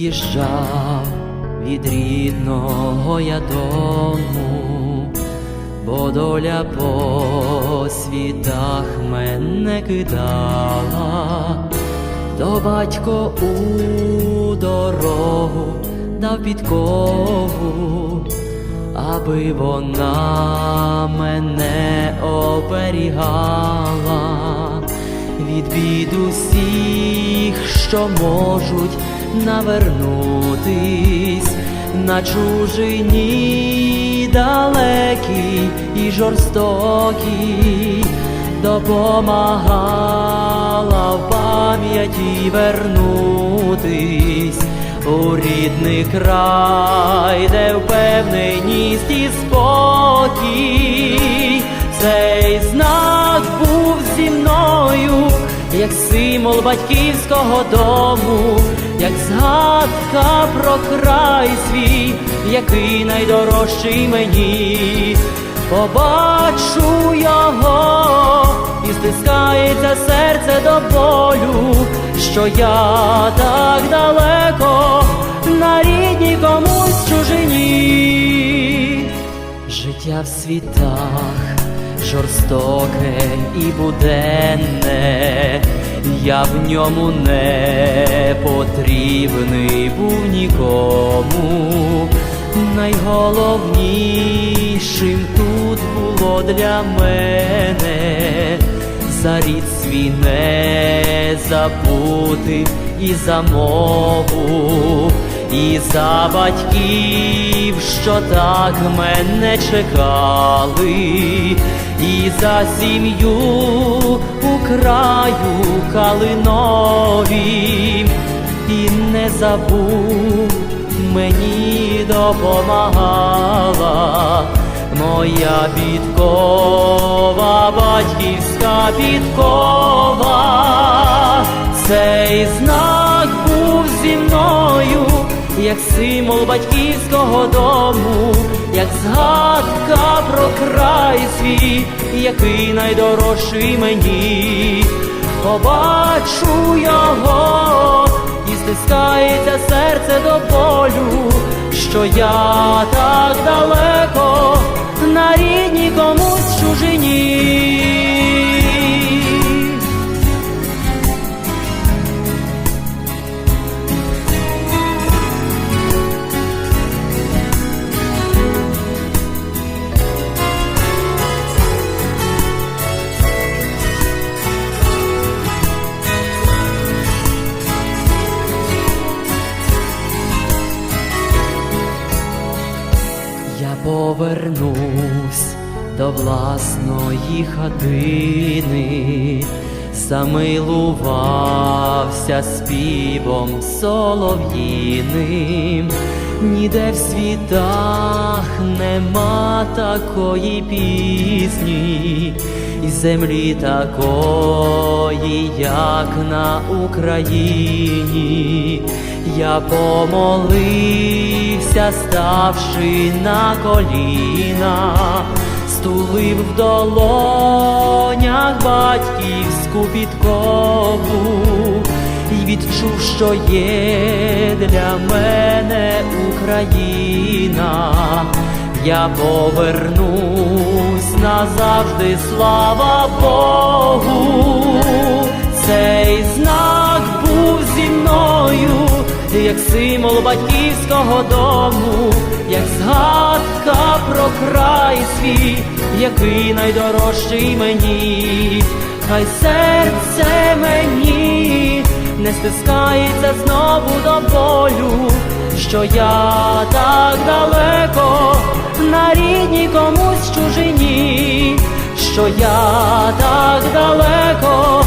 Від'їжджав від рідного я дому, бо доля по світах мене кидала, то батько у дорогу дав підкову, аби вона мене оберігала від бід усіх, що можуть навернутись на чужині далекій і жорстокій, допомагала в пам'яті вернутись у рідний край, де впевненість і спокій. Цей знак був зі мною, як символ батьківського дому, як згадка про край свій, який найдорожчий мені. Побачу його і стискається серце до болю, що я так далеко на рідній комусь чужині. Життя в світах жорстоке і буденне, я в ньому не потрібний був нікому. Найголовнішим тут було для мене за рід свій не забути і за мову, і за батьків, що так мене чекали, і за сім'ю краю калинові, і не забув мені допомагала моя підкова, батьківська підкова, цей знак був зі мною, як символ батьківського дому, як згадка про край свій, який найдорожчий мені, побачу його і стискається серце до болю, що я так далеко на рідній комусь чужині. Повернусь до власної хатини, замилувався співом солов'їним, ніде в світах нема такої пісні, і землі такої, як на Україні. Я помолився, ставши на коліна, стулив в долонях батьківську підкову і відчув, що є для мене Україна. Я повернусь назавжди, слава Богу, цей знак як символ батьківського дому, як згадка про край свій, який найдорожчий мені, хай серце мені не стискається знову до болю, що я так далеко на рідній комусь чужині, що я так далеко